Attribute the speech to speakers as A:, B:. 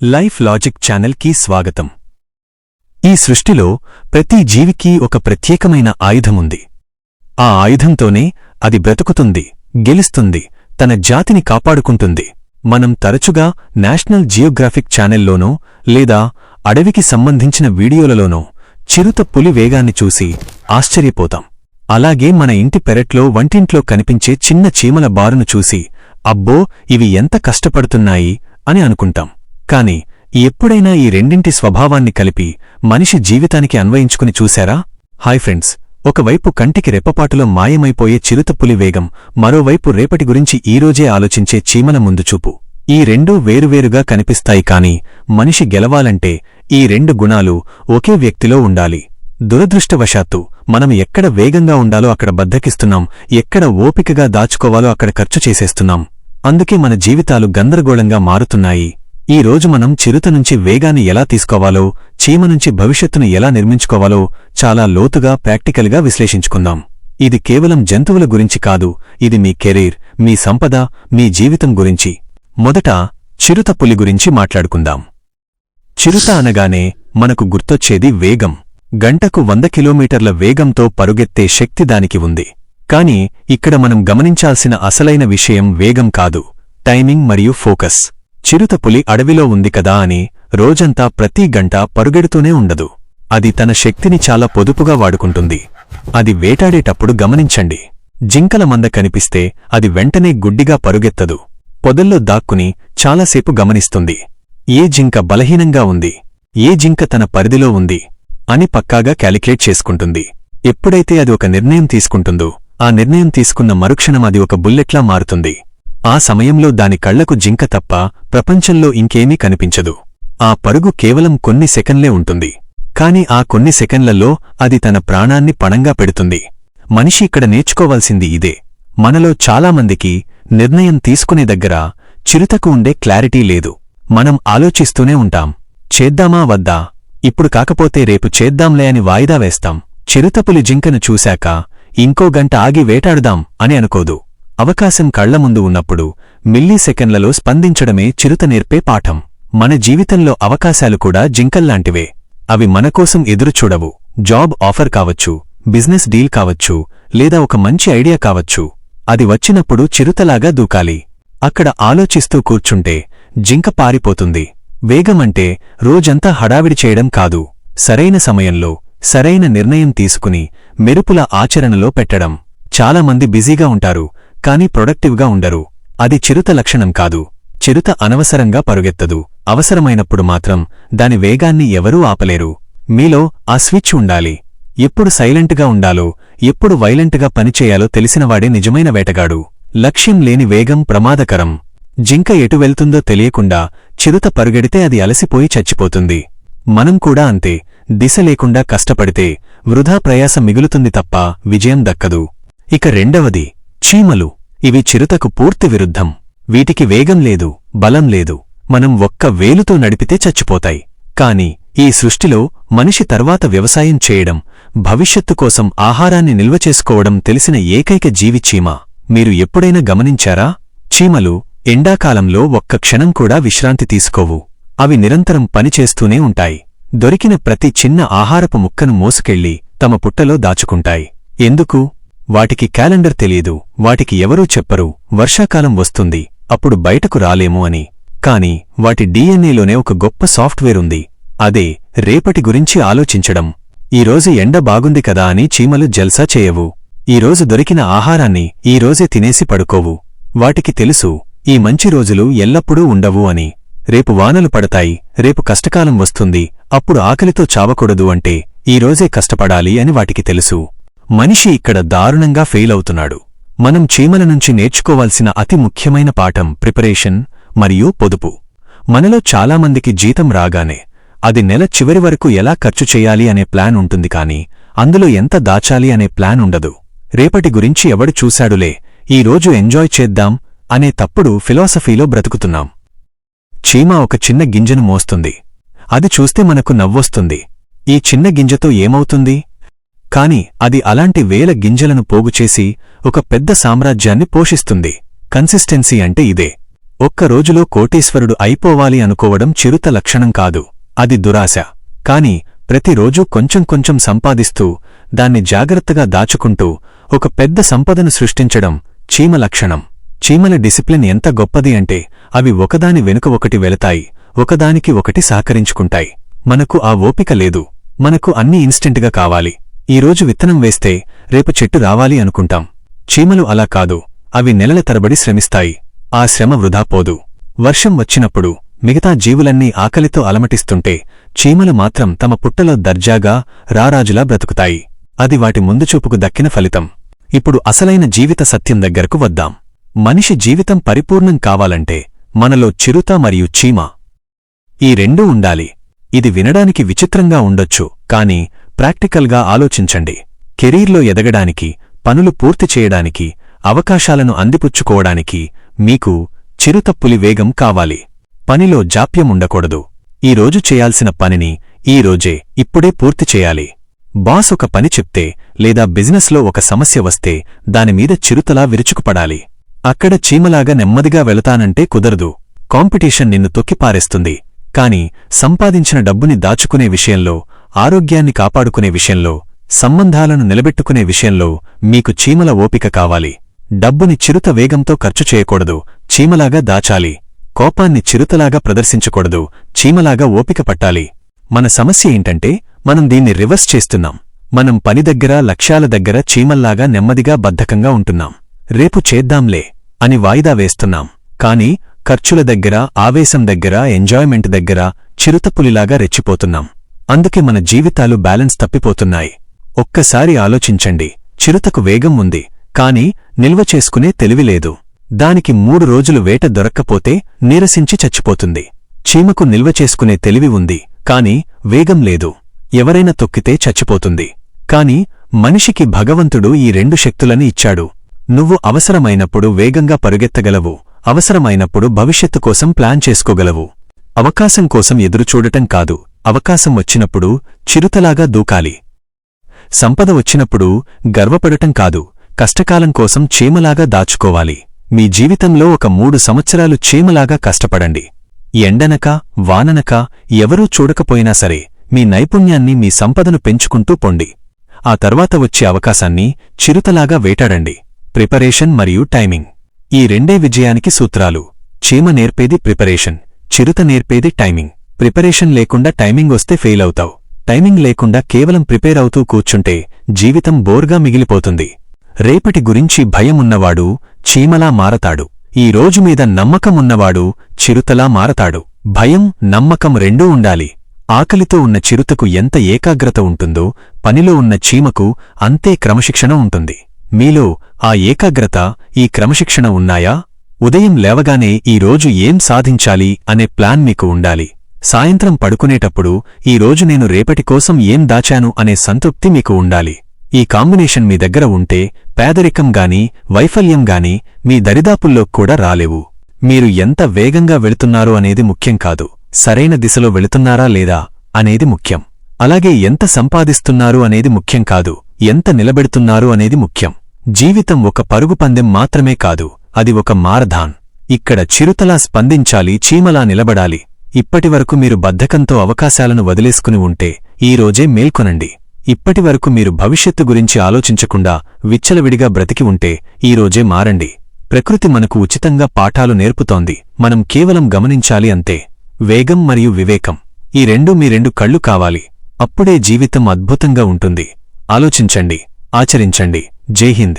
A: Life logic ఛానల్కి స్వాగతం. ఈ సృష్టిలో ప్రతి జీవికి ఒక ప్రత్యేకమైన ఆయుధముంది. ఆ ఆయుధంతోనే అది బ్రతుకుతుంది గెలుస్తుంది తన జాతిని కాపాడుకుంటుంది. మనం తరచుగా నేషనల్ జియోగ్రాఫిక్ ఛానెల్లోనో లేదా అడవికి సంబంధించిన వీడియోలలోనో చిరుత పులి వేగాన్ని చూసి ఆశ్చర్యపోతాం. అలాగే మన ఇంటి పెరట్లో వంటింట్లో కనిపించే చిన్న చీమల బారును చూసి అబ్బో ఇవి ఎంత కష్టపడుతున్నాయి అని అనుకుంటాం. కాని ఎప్పుడైనా ఈ రెండింటి స్వభావాన్ని కలిపి మనిషి జీవితానికి అన్వయించుకుని చూశారా? హాయ్ ఫ్రెండ్స్ ఒకవైపు కంటికి రెప్పపాటులో మాయమైపోయే చిరుతపులి వేగం మరోవైపు రేపటి గురించి ఈరోజే ఆలోచించే చీమల ముందుచూపు ఈ రెండూ వేరువేరుగా కనిపిస్తాయి కాని మనిషి గెలవాలంటే ఈ రెండు గుణాలు ఒకే వ్యక్తిలో ఉండాలి. దురదృష్టవశాత్తు మనం ఎక్కడ వేగంగా ఉండాలో అక్కడ బద్దకిస్తున్నాం ఎక్కడ ఓపికగా దాచుకోవాలో అక్కడ ఖర్చు చేసేస్తున్నాం. అందుకే మన జీవితాలు గందరగోళంగా మారుతున్నాయి. ఈ రోజు మనం చిరుత నుంచి వేగాన్ని ఎలా తీసుకోవాలో చీమ నుంచి భవిష్యత్తును ఎలా నిర్మించుకోవాలో చాలా లోతుగా ప్రాక్టికల్గా విశ్లేషించుకుందాం. ఇది కేవలం జంతువుల గురించి కాదు ఇది మీ కెరీర్ మీ సంపద మీ జీవితం గురించి. మొదట చిరుత పులి గురించి మాట్లాడుకుందాం. చిరుత అనగానే మనకు గుర్తొచ్చేది వేగం. గంటకు వంద కిలోమీటర్ల వేగంతో పరుగెత్తే శక్తి దానికి ఉంది. కాని ఇక్కడ మనం గమనించాల్సిన అసలైన విషయం వేగం కాదు టైమింగ్ మరియు ఫోకస్. చిరుతపులి అడవిలో ఉంది కదా అని రోజంతా ప్రతి గంట పరుగెడుతూనే ఉండదు. అది తన శక్తిని చాలా పొదుపుగా వాడుకుంటుంది. అది వేటాడేటప్పుడు గమనించండి. జింకల మంద కనిపిస్తే అది వెంటనే గుడ్డిగా పరుగెత్తదు. పొదల్లో దాక్కుని చాలాసేపు గమనిస్తుంది. ఏ జింక బలహీనంగా ఉంది? ఏ జింక తన పరిధిలో ఉంది? అని పక్కాగా క్యాలిక్యులేట్ చేసుకుంటుంది. ఎప్పుడైతే అది ఒక నిర్ణయం తీసుకుంటుందో ఆ నిర్ణయం తీసుకున్న మరుక్షణం అది ఒక బుల్లెట్లా మారుతుంది. ఆ సమయంలో దాని కళ్ళకు జింక తప్ప ప్రపంచంలో ఇంకేమీ కనిపించదు. ఆ పరుగు కేవలం కొన్ని సెకన్లే ఉంటుంది. కాని ఆ కొన్ని సెకన్లలో అది తన ప్రాణాన్ని పణంగా పెడుతుంది. మనిషి ఇక్కడ నేర్చుకోవాల్సింది ఇదే. మనలో చాలామందికి నిర్ణయం తీసుకునే దగ్గర చిరుతకు ఉండే క్లారిటీ లేదు. మనం ఆలోచిస్తూనే ఉంటాం. చేద్దామా వద్దా? ఇప్పుడు కాకపోతే రేపు చేద్దాంలే అని వాయిదా వేస్తాం. చిరుతపులి జింకను చూశాక ఇంకో గంట ఆగి వేటాడుదాం అని అనుకోదు. అవకాశం కళ్ళ ముందు ఉన్నప్పుడు మిల్లీసెకండ్లలో స్పందించడమే చిరుత నేర్పే పాఠం. మన జీవితంలో అవకాశాలు కూడా జింకల్లాంటివే. అవి మనకోసం ఎదురుచూడవు జాబ్ ఆఫర్ కావచ్చు బిజినెస్ డీల్ కావచ్చు లేదా ఒక మంచి ఐడియా కావచ్చు. అది వచ్చినప్పుడు చిరుతలాగా దూకాలి. అక్కడ ఆలోచిస్తూ కూర్చుంటే జింక పారిపోతుంది. వేగమంటే రోజంతా హడావిడి చేయడం కాదు. సరైన సమయంలో సరైన నిర్ణయం తీసుకుని మెరుపుల ఆచరణలో పెట్టడం. చాలామంది బిజీగా ఉంటారు. కాని ప్రొడక్టివ్గా ఉండరు. అది చిరుత లక్షణం కాదు. చిరుత అనవసరంగా పరుగెత్తదు. అవసరమైనప్పుడు మాత్రం దాని వేగాన్ని ఎవరూ ఆపలేరు. మీలో ఆ స్విచ్ ఉండాలి. ఎప్పుడు సైలెంట్గా ఉండాలో ఎప్పుడు వైలెంట్గా పనిచేయాలో తెలిసినవాడే నిజమైన వేటగాడు. లక్ష్యం లేని వేగం ప్రమాదకరం. జింక ఎటు వెళ్తుందో తెలియకుండా చిరుత పరుగెడితే అది అలసిపోయి చచ్చిపోతుంది. మనం కూడా అంతే. దిశ లేకుండా కష్టపడితే వృధా ప్రయాస మిగులుతుంది తప్ప విజయం దక్కదు. ఇక రెండవది చీమలు. ఇవి చిరుతకు పూర్తి విరుద్ధం. వీటికి వేగం లేదు బలం లేదు. మనం ఒక్క వేలుతో నడిపితే చచ్చిపోతాయి. కాని ఈ సృష్టిలో మనిషి తర్వాత వ్యవసాయం చేయడం భవిష్యత్తు కోసం ఆహారాన్ని నిల్వ చేసుకోవడం తెలిసిన ఏకైక జీవి చీమ. మీరు ఎప్పుడైనా గమనించారా? చీమలు ఎండాకాలంలో ఒక్క క్షణం కూడా విశ్రాంతి తీసుకోవు. అవి నిరంతరం పనిచేస్తూనే ఉంటాయి. దొరికిన ప్రతి చిన్న ఆహారపు ముక్కను మోసుకెళ్ళి తమ పుట్టలో దాచుకుంటాయి. ఎందుకు? వాటికి క్యాలెండర్ తెలియదు వాటికి ఎవరూ చెప్పరు వర్షాకాలం వస్తుంది అప్పుడు బయటకు రాలేము అని. కాని వాటి డీఎన్ఏలోనే ఒక గొప్ప సాఫ్ట్వేర్ ఉంది అదే రేపటి గురించి ఆలోచించడం. ఈరోజు ఎండ బాగుంది కదా అని చీమలు జల్సా చేయవు. ఈరోజు దొరికిన ఆహారాన్ని ఈరోజే తినేసి పడుకోవు. వాటికి తెలుసు ఈ మంచి రోజులు ఎల్లప్పుడూ ఉండవు అని. రేపు వానలు పడతాయి రేపు కష్టకాలం వస్తుంది అప్పుడు ఆకలితో చావకూడదు అంటే ఈరోజే కష్టపడాలి అని వాటికి తెలుసు. మనిషి ఇక్కడ దారుణంగా ఫెయిల్ అవుతున్నాడు. మనం చీమల నుంచి నేర్చుకోవాల్సిన అతి ముఖ్యమైన పాఠం ప్రిపరేషన్ మరియు పొదుపు. మనలో చాలామందికి జీతం రాగానే అది నెల చివరి వరకు ఎలా ఖర్చు చేయాలి అనే ప్లాన్ ఉంటుంది కాని అందులో ఎంత దాచాలి అనే ప్లాన్ ఉండదు. రేపటి గురించి ఎవడు చూశాడులే ఈ రోజు ఎంజాయ్ చేద్దాం అనే తప్పుడు ఫిలాసఫీలో బ్రతుకుతున్నాం. చీమ ఒక చిన్న గింజను మోస్తుంది. అది చూస్తే మనకు నవ్వొస్తుంది. ఈ చిన్న గింజతో ఏమవుతుంది? కాని అది అలాంటి వేల గింజలను పోగుచేసి ఒక పెద్ద సామ్రాజ్యాన్ని పోషిస్తుంది. కన్సిస్టెన్సీ అంటే ఇదే. ఒక్క రోజులో కోటీశ్వరుడు అయిపోవాలి అనుకోవడం చిరుత లక్షణం కాదు. అది దురాశ. కాని ప్రతిరోజూ కొంచెం కొంచెం సంపాదిస్తూ దాన్ని జాగ్రత్తగా దాచుకుంటూ ఒక పెద్ద సంపదను సృష్టించడం చీమ లక్షణం. చీమల డిసిప్లిన్ ఎంత గొప్పది అంటే అవి ఒకదాని వెనుక ఒకటి వెళతాయి ఒకదానికి ఒకటి సహకరించుకుంటాయి. మనకు ఆ ఓపిక లేదు. మనకు అన్ని ఇన్స్టెంట్గా కావాలి. ఈరోజు విత్తనం వేస్తే రేపు చెట్టు రావాలి అనుకుంటాం. చీమలు అలా కాదు అవి నెలల తరబడి శ్రమిస్తాయి. ఆ శ్రమ వృధా పోదు. వర్షం వచ్చినప్పుడు మిగతా జీవులన్నీ ఆకలితో అలమటిస్తుంటే చీమలు మాత్రం తమ పుట్టలో దర్జాగా రారాజులా బ్రతుకుతాయి. అది వాటి ముందుచూపుకు దక్కిన ఫలితం. ఇప్పుడు అసలైన జీవిత సత్యం దగ్గరకు వద్దాం. మనిషి జీవితం పరిపూర్ణం కావాలంటే మనలో చిరుత మరియు చీమ. ఈ రెండూ ఉండాలి. ఇది వినడానికి విచిత్రంగా ఉండొచ్చు కాని ప్రాక్టికల్గా ఆలోచించండి. కెరీర్లో ఎదగడానికి పనులు పూర్తి చేయడానికి అవకాశాలను అందిపుచ్చుకోవడానికి మీకు చిరుతప్పులి వేగం కావాలి. పనిలో జాప్యం ఉండకూడదు. ఈరోజు చేయాల్సిన పనిని ఈ రోజే ఇప్పుడే పూర్తి చేయాలి. బాస్ ఒక పని చెప్తే లేదా బిజినెస్లో ఒక సమస్య వస్తే దానిమీద చిరుతలా విరుచుకుపడాలి. అక్కడ చీమలాగా నెమ్మదిగా వెళతానంటే కుదరదు. కాంపిటీషన్ నిన్ను తొక్కిపారేస్తుంది. కాని సంపాదించిన డబ్బుని దాచుకునే విషయంలో ఆరోగ్యాన్ని కాపాడుకునే విషయంలో సంబంధాలను నిలబెట్టుకునే విషయంలో మీకు చీమల ఓపిక కావాలి. డబ్బుని చిరుత వేగంతో ఖర్చు చేయకూడదు చీమలాగా దాచాలి. కోపాన్ని చిరుతలాగా ప్రదర్శించకూడదు చీమలాగా ఓపిక పట్టాలి. మన సమస్య ఏంటంటే మనం దీన్ని రివర్స్ చేస్తున్నాం. మనం పని దగ్గర లక్ష్యాల దగ్గర చీమల్లాగా నెమ్మదిగా బద్ధకంగా ఉంటున్నాం. రేపు చేద్దాంలే అని వాయిదా వేస్తున్నాం. కాని ఖర్చుల దగ్గర ఆవేశం దగ్గర ఎంజాయ్మెంట్ దగ్గర చిరుతపులిలాగా రెచ్చిపోతున్నాం. అందుకే మన జీవితాలు బ్యాలెన్స్ తప్పిపోతున్నాయి. ఒక్కసారి ఆలోచించండి. చిరుతకు వేగం ఉంది. కాని నిల్వ చేసుకునే తెలివిలేదు దానికి మూడు రోజులు వేట దొరక్కపోతే నీరసించి చచ్చిపోతుంది. చీమకు నిల్వ చేసుకునే తెలివి ఉంది. కాని వేగం లేదు. ఎవరైనా తొక్కితే చచ్చిపోతుంది. కాని మనిషికి భగవంతుడు ఈ రెండు శక్తులని ఇచ్చాడు. నువ్వు అవసరమైనప్పుడు వేగంగా పరుగెత్తగలవు. అవసరమైనప్పుడు భవిష్యత్తు కోసం ప్లాన్ చేసుకోగలవు. అవకాశం కోసం ఎదురుచూడటం కాదు. అవకాశం వచ్చినప్పుడు చిరుతలాగా దూకాలి. సంపద వచ్చినప్పుడు గర్వపడటం కాదు కష్టకాలం కోసం చేమలాగా దాచుకోవాలి. మీ జీవితంలో ఒక మూడు సంవత్సరాలు చేమలాగా కష్టపడండి. ఎండనక వాననక ఎవరూ చూడకపోయినా సరే మీ నైపుణ్యాన్ని మీ సంపదను పెంచుకుంటూ పొండి. ఆ తర్వాత వచ్చే అవకాశాన్ని చిరుతలాగా వేటాడండి. ప్రిపరేషన్ మరియు టైమింగ్. ఈ రెండే విజయానికి సూత్రాలు. చీమ నేర్పేది ప్రిపరేషన్ చిరుత నేర్పేది టైమింగ్. ప్రిపరేషన్ లేకుండా టైమింగ్ వస్తే ఫెయిల్ అవుతావు. టైమింగ్ లేకుండా కేవలం ప్రిపేర్ అవుతూ కూర్చుంటే జీవితం బోర్గా మిగిలిపోతుంది. రేపటి గురించి భయమున్నవాడు చీమలా మారతాడు. ఈ రోజు మీద నమ్మకమున్నవాడు చిరుతలా మారతాడు. భయం నమ్మకం రెండూ ఉండాలి. ఆకలితో ఉన్న చిరుతకు ఎంత ఏకాగ్రత ఉంటుందో పనిలో ఉన్న చీమకు అంతే క్రమశిక్షణ ఉంటుంది. మీలో ఆ ఏకాగ్రత ఈ క్రమశిక్షణ ఉన్నాయా? ఉదయం లేవగానే ఈ రోజు ఏం సాధించాలి అనే ప్లాన్ మీకు ఉండాలి. సాయంత్రం పడుకునేటప్పుడు ఈ రోజు నేను రేపటి కోసం ఏం దాచాను అనే సంతృప్తి మీకు ఉండాలి. ఈ కాంబినేషన్ మీ దగ్గర ఉంటే పేదరికం గాని వైఫల్యం గాని మీ దరిదాపుల్లో కూడా రాలేవు. మీరు ఎంత వేగంగా వెళుతున్నారో అనేది ముఖ్యం కాదు. సరైన దిశలో వెళుతున్నారా లేదా అనేది ముఖ్యం. అలాగే ఎంత సంపాదిస్తున్నారు అనేది ముఖ్యం కాదు. ఎంత నిలబెడుతున్నారు అనేది ముఖ్యం. జీవితం ఒక పరుగు పందెం మాత్రమే కాదు. అది ఒక మారధాన్. ఇక్కడ చిరుతలా స్పందించాలి చీమలా నిలబడాలి. ఇప్పటివరకు మీరు బద్ధకంతో అవకాశాలను వదిలేసుకుని ఉంటే ఈరోజే మేల్కొనండి. ఇప్పటివరకు మీరు భవిష్యత్తు గురించి ఆలోచించకుండా విచ్చలవిడిగా బ్రతికి ఉంటే ఈ రోజే మారండి. ప్రకృతి మనకు ఉచితంగా పాఠాలు నేర్పుతోంది. మనం కేవలం గమనించాలి అంతే. వేగం మరియు వివేకం. ఈ రెండు మీ రెండు కళ్ళు కావాలి. అప్పుడే జీవితం అద్భుతంగా ఉంటుంది. ఆలోచించండి. ఆచరించండి. జై హింద్.